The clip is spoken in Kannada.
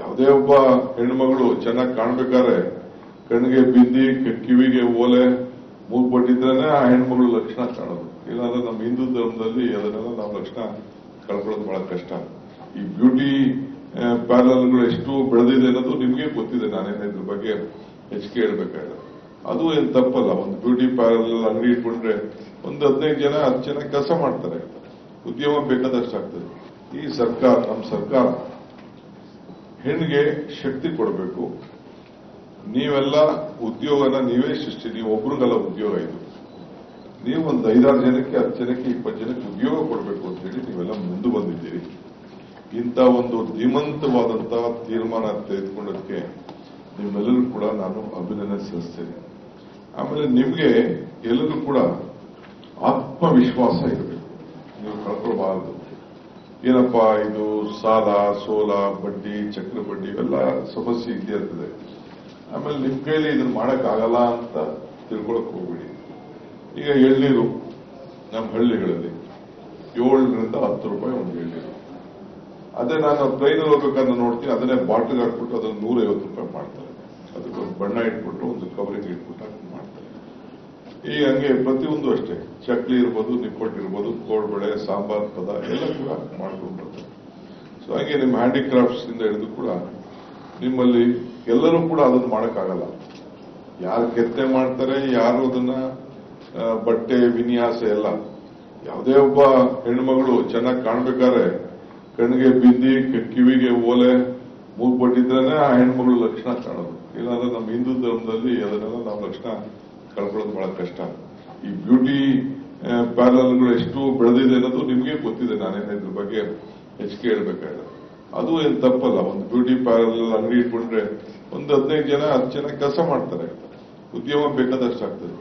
ಯಾವುದೇ ಒಬ್ಬ ಹೆಣ್ಮಗಳು ಚೆನ್ನಾಗಿ ಕಾಣ್ಬೇಕಾದ್ರೆ ಕಣ್ಣಿಗೆ ಬಿಂದಿ ಕಿವಿಗೆ ಓಲೆ, ಮೂಗ್ ಆ ಹೆಣ್ಮಗಳು ಲಕ್ಷಣ ಕಾಣೋದು. ಇಲ್ಲಾಂದ್ರೆ ನಮ್ಮ ಹಿಂದೂ ಧರ್ಮದಲ್ಲಿ ಅದನ್ನೆಲ್ಲ ನಾವು ಲಕ್ಷಣ ಕಳ್ಕೊಳ್ಳೋದು ಬಹಳ ಕಷ್ಟ. ಈ ಬ್ಯೂಟಿ ಪ್ಯಾರಲ್ಗಳು ಎಷ್ಟು ಬೆಳೆದಿದೆ ಅನ್ನೋದು ನಿಮಗೆ ಗೊತ್ತಿದೆ. ನಾನೇನು ಇದ್ರ ಬಗ್ಗೆ ಹೆಚ್ಚಿಗೆ ಹೇಳ್ಬೇಕಾಗಿಲ್ಲ ಅದು ಏನು ತಪ್ಪಲ್ಲ. ಒಂದು ಬ್ಯೂಟಿ ಪ್ಯಾರಲ್ ಅಂಗಡಿ ಇಟ್ಕೊಂಡ್ರೆ ಒಂದು ಹದಿನೈದು ಜನ, ಹತ್ತು ಜನ ಕೆಲಸ ಮಾಡ್ತಾರೆ. ಉದ್ಯಮ ಬೇಕಾದಷ್ಟು ಆಗ್ತದೆ ಈ ಸರ್ಕಾರ, ನಮ್ಮ ಸರ್ಕಾರ ಹೆಣ್ಣಿಗೆ ಶಕ್ತಿ ಕೊಡಬೇಕು. ನೀವೆಲ್ಲ ಉದ್ಯೋಗನ ನೀವೇ ಸೃಷ್ಟಿ, ನೀವು ಒಬ್ರಿಗೆಲ್ಲ ಉದ್ಯೋಗ ಇದು. ನೀವು ಒಂದು ಐದಾರು ಜನಕ್ಕೆ, ಹತ್ತು ಜನಕ್ಕೆ, ಇಪ್ಪತ್ತು ಜನಕ್ಕೆ ಉದ್ಯೋಗ ಕೊಡಬೇಕು ಅಂತ ಹೇಳಿ ನೀವೆಲ್ಲ ಮುಂದೆ ಬಂದಿದ್ದೀರಿ. ಇಂಥ ಒಂದು ಧೀಮಂತವಾದಂತಹ ತೀರ್ಮಾನ ತೆಗೆದುಕೊಂಡದಕ್ಕೆ ನಿಮ್ಮೆಲ್ಲರೂ ಕೂಡ ನಾನು ಅಭಿನಂದನೆ ಸಲ್ಲಿಸ್ತೇನೆ. ಆಮೇಲೆ ನಿಮಗೆ ಎಲ್ಲರೂ ಕೂಡ ಆತ್ಮವಿಶ್ವಾಸ ಇರಬೇಕು. ನೀವು ಕಳ್ಕೊಳ್ಬಾರದು. ಏನಪ್ಪಾ ಇದು ಸಾಲ, ಸೋಲ, ಬಡ್ಡಿ, ಚಕ್ರ ಬಡ್ಡಿ ಇವೆಲ್ಲ ಸಮಸ್ಯೆ ಇದ್ದೇ ಇರ್ತದೆ. ಆಮೇಲೆ ನಿಮ್ ಕೈಲಿ ಇದನ್ನ ಮಾಡಕ್ ಆಗಲ್ಲ ಅಂತ ತಿಳ್ಕೊಳಕ್ ಹೋಗ್ಬಿಡಿ. ಈಗ ಎಳ್ನೀರು ನಮ್ಮ ಹಳ್ಳಿಗಳಲ್ಲಿ ಏಳರಿಂದ ಹತ್ತು ರೂಪಾಯಿ ಒಂದು ಎಳ್ನೀರು. ಅದೇ ನಾನು ಟ್ರೈನಲ್ಲಿ ಹೋಗ್ಬೇಕಾದ್ರೆ ನೋಡ್ತೀನಿ, ಅದನ್ನೇ ಬಾಟ್ಲಿಗೆ ಹಾಕ್ಬಿಟ್ಟು ಅದನ್ನ ನೂರೈವತ್ತು ರೂಪಾಯಿ ಮಾಡ್ತಾರೆ. ಅದಕ್ಕೆ ಒಂದು ಬಣ್ಣ ಇಟ್ಬಿಟ್ಟು ಒಂದು ಕವರಿಗೆ ಇಟ್ಬಿಟ್ಟು ಅದನ್ನ ಮಾಡ್ತಾರೆ ಈಗ ಹಂಗೆ ಪ್ರತಿಯೊಂದು ಅಷ್ಟೇ. ಚಕ್ಲಿ ಇರ್ಬೋದು, ನಿಪ್ಪಟ್ಟು ಇರ್ಬೋದು, ಕೋಡ್ಬಳೆ, ಸಾಂಬಾರ್, ಪದ ಎಲ್ಲ ಕೂಡ ಮಾಡ್ಕೊಂಡು ಬರ್ತಾರೆ ಸೊ ಹಾಗೆ ನಿಮ್ಮ ಹ್ಯಾಂಡಿಕ್ರಾಫ್ಟ್ಸ್ ಇಂದ ಹಿಡಿದು ಕೂಡ ನಿಮ್ಮಲ್ಲಿ ಎಲ್ಲರೂ ಕೂಡ ಅದನ್ನು ಮಾಡೋಕ್ಕಾಗಲ್ಲ. ಯಾರು ಕೆತ್ತೆ ಮಾಡ್ತಾರೆ, ಯಾರು ಅದನ್ನ ಬಟ್ಟೆ, ವಿನ್ಯಾಸ ಎಲ್ಲ. ಯಾವುದೇ ಒಬ್ಬ ಹೆಣ್ಮಗಳು ಚೆನ್ನಾಗಿ ಕಾಣ್ಬೇಕಾದ್ರೆ ಕಣ್ಣಿಗೆ ಬಿಂದಿ ಕಿವಿಗೆ ಓಲೆ ಮೂಗ್ಬಟ್ಟಿದ್ರೆ ಆ ಹೆಣ್ಮಗಳು ಲಕ್ಷಣ ಕಾಣೋದು. ಇಲ್ಲಾಂದ್ರೆ ನಮ್ಮ ಹಿಂದೂ ಧರ್ಮದಲ್ಲಿ ಅದನ್ನೆಲ್ಲ ನಾವು ಲಕ್ಷಣ ಕಳ್ಕೊಳ್ಳೋದು ಬಹಳ ಕಷ್ಟ. ಈ ಬ್ಯೂಟಿ ಪ್ಯಾರಲ್ಗಳು ಎಷ್ಟು ಬೆಳೆದಿದೆ ಅನ್ನೋದು ನಿಮಗೆ ಗೊತ್ತಿದೆ. ನಾನೇನು ಇದ್ರ ಬಗ್ಗೆ ಹೆಚ್ಚಿಗೆ ಹೇಳ್ಬೇಕಾಗಿಲ್ಲ ಅದು ಏನು ತಪ್ಪಲ್ಲ. ಒಂದು ಬ್ಯೂಟಿ ಪ್ಯಾರಲ್ ಅಂಗಡಿ ಇಟ್ಕೊಂಡ್ರೆ ಒಂದು ಹದಿನೈದು ಜನ, ಹತ್ತು ಜನ ಕೆಲಸ ಮಾಡ್ತಾರೆ. ಉದ್ಯಮ ಬೇಕಾದಷ್ಟು ಆಗ್ತದೆ